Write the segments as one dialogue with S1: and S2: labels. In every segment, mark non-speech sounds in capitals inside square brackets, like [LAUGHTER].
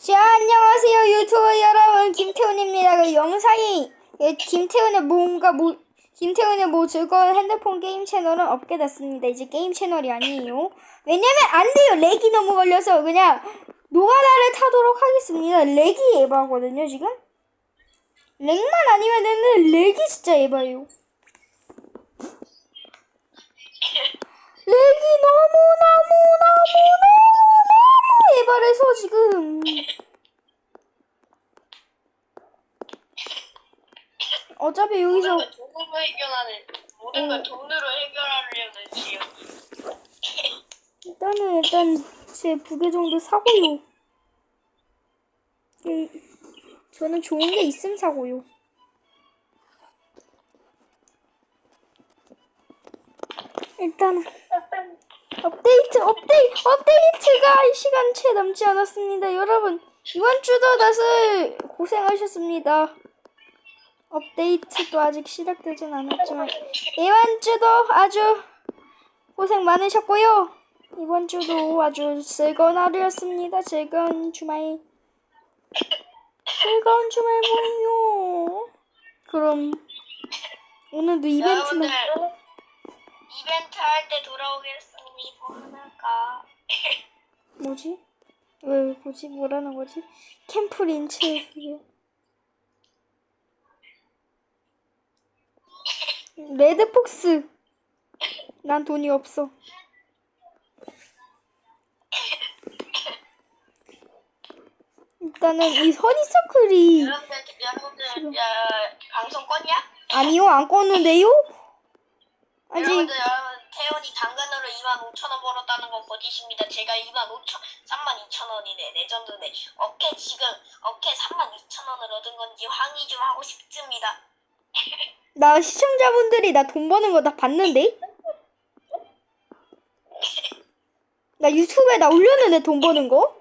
S1: 자, 안녕하세요, 유튜버 여러분. 김태훈입니다. 그 영상이, 예, 김태훈의 뭔가, 뭐, 김태훈의 뭐 즐거운 핸드폰 게임 채널은 없게 됐습니다. 이제 게임 채널이 아니에요. 왜냐면 안 돼요. 렉이 너무 걸려서 그냥 노가다를 타도록 하겠습니다. 렉이 에바거든요, 지금. 렉만 아니면은 렉이 진짜 에바예요. [LAUGHS] 렉이 너무 너무 너무 에바래서 지금 어차피 여기서
S2: 모든 걸 돈으로 해결하는 모든 걸 돈으로 해결하려는 지금
S1: 일단은 일단 제 부계 정도 사고요. 예, 저는 좋은 게 있음 사고요. 일단은 업데이트 업데이 업데이트가 시간 채 남지 않았습니다. 여러분 이번 주도 다들 고생하셨습니다. 업데이트도 아직 시작되진 않았지만 이번 주도 아주 고생 많으셨고요. 이번 주도 아주 즐거운 하루였습니다. 즐거운 주말 즐거운 주말 보내요. 그럼 오늘도 이벤트는
S2: 이벤트 할 때 돌아오겠 하나가 [LAUGHS]
S1: 뭐지? 왜 뭐지? 뭐라는 거지? 캠프 린치 레드폭스 난 돈이 없어 일단은 이 허니서클이
S2: 여러분들 여러분들 야, 방송 껐냐?
S1: 아니요 안 껐는데요? 아직
S2: 여러분들 여러분 태훈이 당근으로 2만 5천 원 벌었다는 건 거짓입니다. 제가 2만 5천 3만 2천 원이네 레전드네. 어깨 지금 어깨 3만 2천 원을 얻은 건지 항의 좀 하고 싶습니다.
S1: 나 시청자분들이 나 돈 버는 거 다 봤는데? 나 유튜브에 나 올렸는데 돈 버는 거?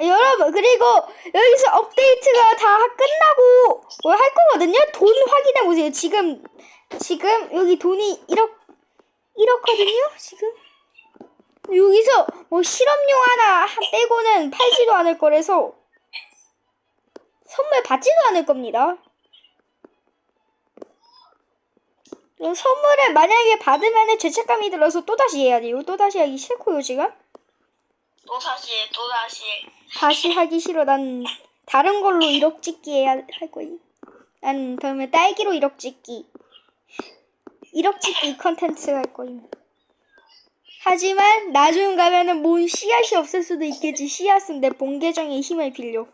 S1: 아, 여러분 그리고 여기서 업데이트가 다 끝나고 뭐할 거거든요. 돈 확인해 보세요. 지금 지금 여기 돈이 1억 1억거든요. 지금 여기서 뭐 실험용 하나 빼고는 팔지도 않을 거라서 선물 받지도 않을 겁니다. 이 선물을 만약에 받으면 죄책감이 들어서 또다시 해야 돼요. 또다시 하기 싫고요, 지금.
S2: 또 다시 또 다시
S1: 다시 하기 싫어. 난 다른 걸로 1억 찍기 해야 할 거임. 난 다음에 딸기로 1억 찍기. 1억 찍기 컨텐츠 할 거임. 하지만 나중 가면은 뭔 씨앗이 없을 수도 있겠지. 씨앗은 내 본 계정의 힘을 빌려.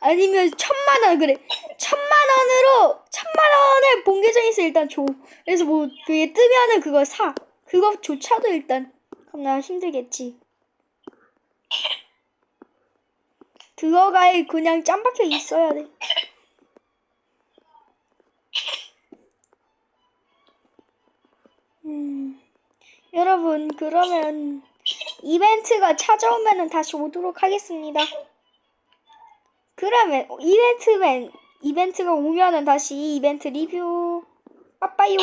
S1: 아니면 천만 원 그래. 천만 원으로 천만 원을 본 계정에서 일단 줘. 그래서 뭐 그게 뜨면은 그걸 사. 그거조차도 일단 그럼 나 힘들겠지. 그거가 그냥 짱박혀 있어야 돼. 여러분 그러면 이벤트가 찾아오면은 다시 오도록 하겠습니다. 그러면 이벤트맨 이벤트가 오면은 다시 이벤트 리뷰 빠빠요.